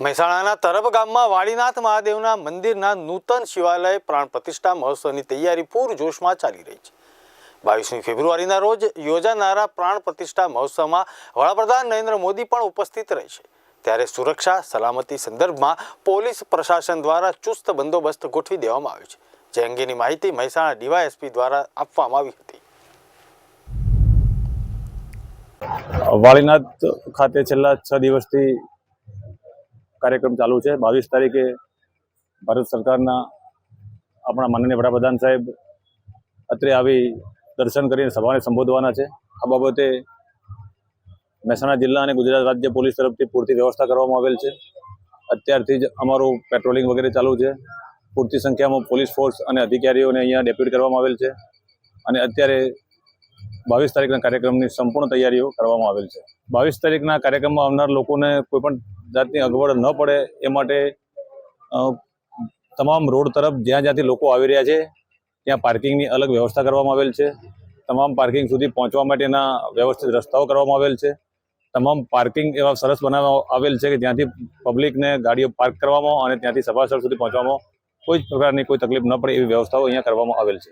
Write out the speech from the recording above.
મહેસાણાના તરફ ગામમાં વાળીનાથ મહાદેવના મંદિરના નૂતન શિવાલય પ્રાણ પ્રતિષ્ઠા મહોત્સવની તૈયારી પૂરજોશમાં ચાલી રહી છે. બાવીસમી ફેબ્રુઆરીના રોજ યોજાનારા પ્રાણ પ્રતિષ્ઠા મહોત્સવમાં વડાપ્રધાન નરેન્દ્ર મોદી પણ ઉપસ્થિત રહેશે ત્યારે સુરક્ષા, સલામતી સંદર્ભમાં પોલીસ પ્રશાસન દ્વારા ચુસ્ત બંદોબસ્ત ગોઠવી દેવામાં આવ્યો છે. જે અંગેની માહિતી મહેસાણા ડીવાયએસપી દ્વારા આપવામાં આવી હતી. વાળીનાથ ખાતે છેલ્લા છ દિવસથી કાર્યક્રમ ચાલુ છે. બાવીસ તારીખે ભારત સરકારના આપણા માનનીય વડાપ્રધાન સાહેબ અત્રે આવી દર્શન કરીને સભાને સંબોધવાના છે. આ બાબતે મહેસાણા જિલ્લા અને ગુજરાત રાજ્ય પોલીસ તરફથી પૂરતી વ્યવસ્થા કરવામાં આવેલ છે. અત્યારથી જ અમારું પેટ્રોલિંગ વગેરે ચાલુ છે. પૂરતી સંખ્યામાં પોલીસ ફોર્સ અને અધિકારીઓને અહીંયા ડેપ્યુટ કરવામાં આવેલ છે. અને અત્યારે બાવીસ તારીખના કાર્યક્રમની સંપૂર્ણ તૈયારીઓ કરવામાં આવેલ છે. બાવીસ તારીખના કાર્યક્રમમાં આવનાર લોકોને કોઈ પણ જાતની અગવડ ન પડે એ માટે તમામ રોડ તરફ જ્યાં જ્યાંથી લોકો આવી રહ્યા છે, ત્યાં પાર્કિંગની અલગ વ્યવસ્થા કરવામાં આવેલ છે. તમામ પાર્કિંગ સુધી પહોંચવા માટેના વ્યવસ્થિત રસ્તાઓ કરવામાં આવેલ છે. તમામ પાર્કિંગ એવા સરસ બનાવવામાં આવેલ છે કે જ્યાંથી પબ્લિકને ગાડીઓ પાર્ક કરવામાં અને ત્યાંથી સભાસ્થળ સુધી પહોંચવામાં કોઈ જ પ્રકારની કોઈ તકલીફ ન પડે એવી વ્યવસ્થાઓ અહીંયા કરવામાં આવેલ છે.